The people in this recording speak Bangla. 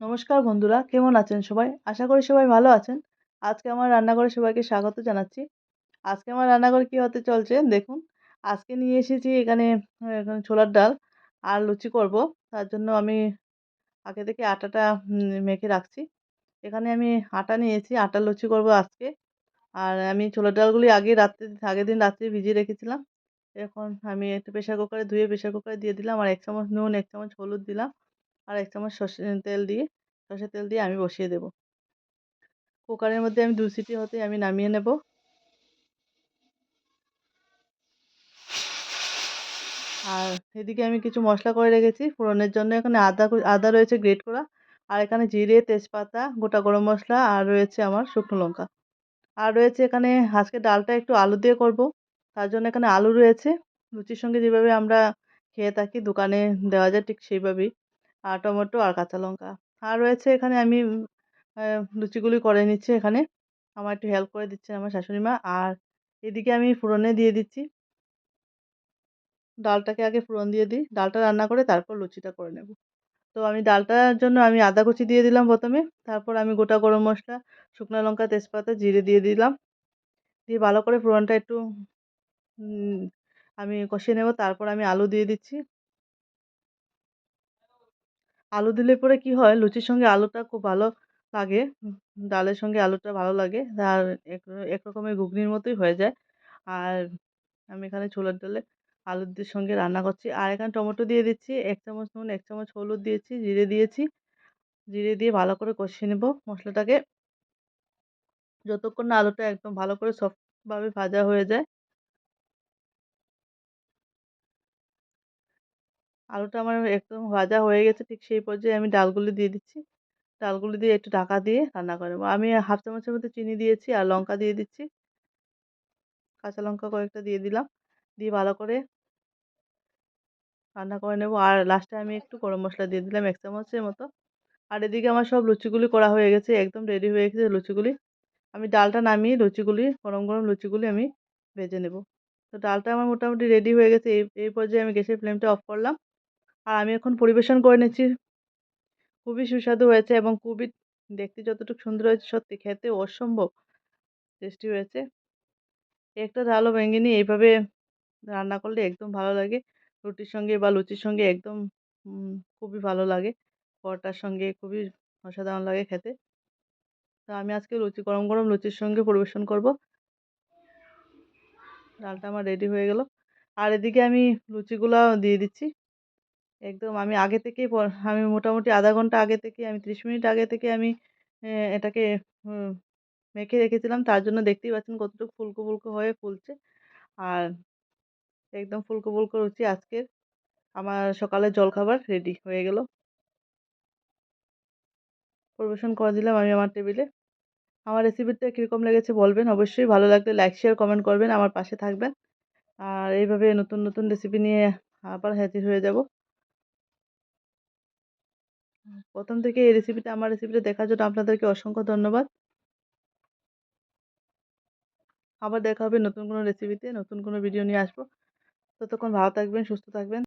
নমস্কার বন্ধুরা, কেমন আছেন সবাই? আশা করি সবাই ভালো আছেন। আজকে আমার রান্নাঘরে সবাইকে স্বাগত জানাচ্ছি। আজকে আমার রান্নাঘরে কী হতে চলছে দেখুন, আজকে নিয়ে এসেছি এখানে ছোলার ডাল আর লুচি করব। তার জন্য আমি আগে থেকে আটাটা মেখে রাখছি। এখানে আমি আটা নিয়েছি আটার লুচি করব আজকে। আর আমি ছোলার ডালগুলি আগে রাত্রে, আগের দিন রাত্রে ভিজিয়ে রেখেছিলাম। এখন আমি একটু প্রেশার কুকারে ধুয়ে প্রেশার কুকারে দিয়ে দিলাম আর এক চামচ নুন, এক চামচ হলুদ দিলাম। আর এক চামচ সর্ষে তেল দিয়ে সর্ষের তেল দিয়ে আমি বসিয়ে দেব। কুকারের মধ্যে আমি দু সিটি হতে আমি নামিয়ে নেব। আর এদিকে আমি কিছু মশলা করে রেখেছি, ফোড়নের জন্য। এখানে আদা আদা রয়েছে গ্রেট করা। আর এখানে জিরে, তেজপাতা, গোটা গরম মশলা, আর রয়েছে আমার শুকনো লঙ্কা। আর রয়েছে এখানে আজকে ডালটা একটু আলু দিয়ে করব। তার জন্য এখানে আলু রয়েছে। লুচির সঙ্গে যেভাবে আমরা খেয়ে থাকি, দোকানে দেওয়া যায় ঠিক সেইভাবেই। আর টমেটো আর কাঁচা লঙ্কা। আর রয়েছে এখানে আমি লুচিগুলি করে নিচ্ছি এখানে। আমার একটু হেল্প করে দিচ্ছে আমার শাশুড়ি মা। আর এদিকে আমি ফোড়নে দিয়ে দিচ্ছি। ডালটাকে আগে ফোড়ন দিয়ে দিই। ডালটা রান্না করে তারপর লুচিটা করে নেব। তো আমি ডালটার জন্য আমি আদা কুচি দিয়ে দিলাম প্রথমে। তারপর আমি গোটা গরম মশলা, শুকনো লঙ্কা, তেজপাতা, জিরে দিয়ে দিলাম। দিয়ে ভালো করে ফোড়নটা একটু আমি কষিয়ে নেব। তারপর আমি আলু দিয়ে দিচ্ছি। আলু দিলে পরে কি হয়? লুচির সঙ্গে আলুটা খুব ভালো লাগে। ডালের সঙ্গে আলুটা ভালো লাগে। আর এক এক রকমের ঘুগনির মতোই হয়ে যায়। আর আমি এখানে ছোলার ডালে আলুর সঙ্গে রান্না করছি। আর এখানে টমেটো দিয়ে দিচ্ছি। এক চামচ নুন, এক চামচ হলুদ দিয়েছি, জিরে দিয়েছি। জিরে দিয়ে ভালো করে কষিয়ে নেব মশলাটাকে। যতক্ষণ না আলুটা একদম ভালো করে সফটভাবে ভাজা হয়ে যায় আলুটা আমার একদম ভাজা হয়ে গেছে, ঠিক সেই পর্যায়ে আমি ডালগুলি দিয়ে দিচ্ছি। ডালগুলো দিয়ে একটু ঢাকা দিয়ে রান্না করে নেব। আমি হাফ চামচের মধ্যে চিনি দিয়েছি আর লঙ্কা দিয়ে দিচ্ছি। কাঁচা লঙ্কা কয়েকটা দিয়ে দিলাম। দিয়ে ভালো করে রান্না করে নেব। আর লাস্টে আমি একটু গরম মশলা দিয়ে দিলাম এক চামচের মতো। আর এদিকে আমার সব লুচিগুলি করা হয়ে গেছে, একদম রেডি হয়ে গেছে লুচিগুলি। আমি ডালটা নামিয়ে লুচিগুলি, গরম গরম লুচিগুলি আমি ভেজে নেব। তো ডালটা আমার মোটামুটি রেডি হয়ে গেছে। এই এই পর্যায়ে আমি গ্যাসের ফ্লেমটা অফ করলাম। আর আমি এখন পরিবেশন করে নিচ্ছি খুবই সুস্বাদু হয়েছে এবং খুবই দেখতে যতটুকু সুন্দর হয়েছে, সত্যি খেতে অসম্ভব টেস্টি হয়েছে। একটা ভেঙে নিয়ে এইভাবে রান্না করলে একদম ভালো লাগে। রুটির সঙ্গে বা লুচির সঙ্গে একদম খুবই ভালো লাগে। পরোটার সঙ্গে খুবই অসাধারণ লাগে খেতে। তো আমি আজকে লুচি, গরম গরম লুচির সঙ্গে পরিবেশন করব। ডালটা আমার রেডি হয়ে গেল। আর এদিকে আমি লুচিগুলো দিয়ে দিচ্ছি। একদম আমি আগে থেকেই আমি মোটামুটি আধা ঘণ্টা আগে থেকে, আমি ত্রিশ মিনিট আগে থেকে আমি এটাকে মেখে রেখেছিলাম। তার জন্য দেখতেই পাচ্ছেন কতটুকু ফুলকো ফুলকো হয়ে ফুলছে। আর একদম ফুলকো ফুলকো লুচি আজকের। আমার সকালের জলখাবার রেডি হয়ে গেল। পরিবেশন করে দিলাম আমি আমার টেবিলে। আমার রেসিপিটা কীরকম লেগেছে বলবেন অবশ্যই। ভালো লাগলে লাইক, শেয়ার, কমেন্ট করবেন। আমার পাশে থাকবেন। আর এইভাবে নতুন নতুন রেসিপি নিয়ে আবার হাজির হয়ে যাব। প্রথম থেকে এই রেসিপিটা আমার রেসিপিটা দেখার জন্য আপনাদেরকে অসংখ্য ধন্যবাদ। আবার দেখা হবে নতুন কোনো রেসিপিতে নতুন কোনো ভিডিও নিয়ে আসব। ততক্ষণ ভালো থাকবেন, সুস্থ থাকবেন।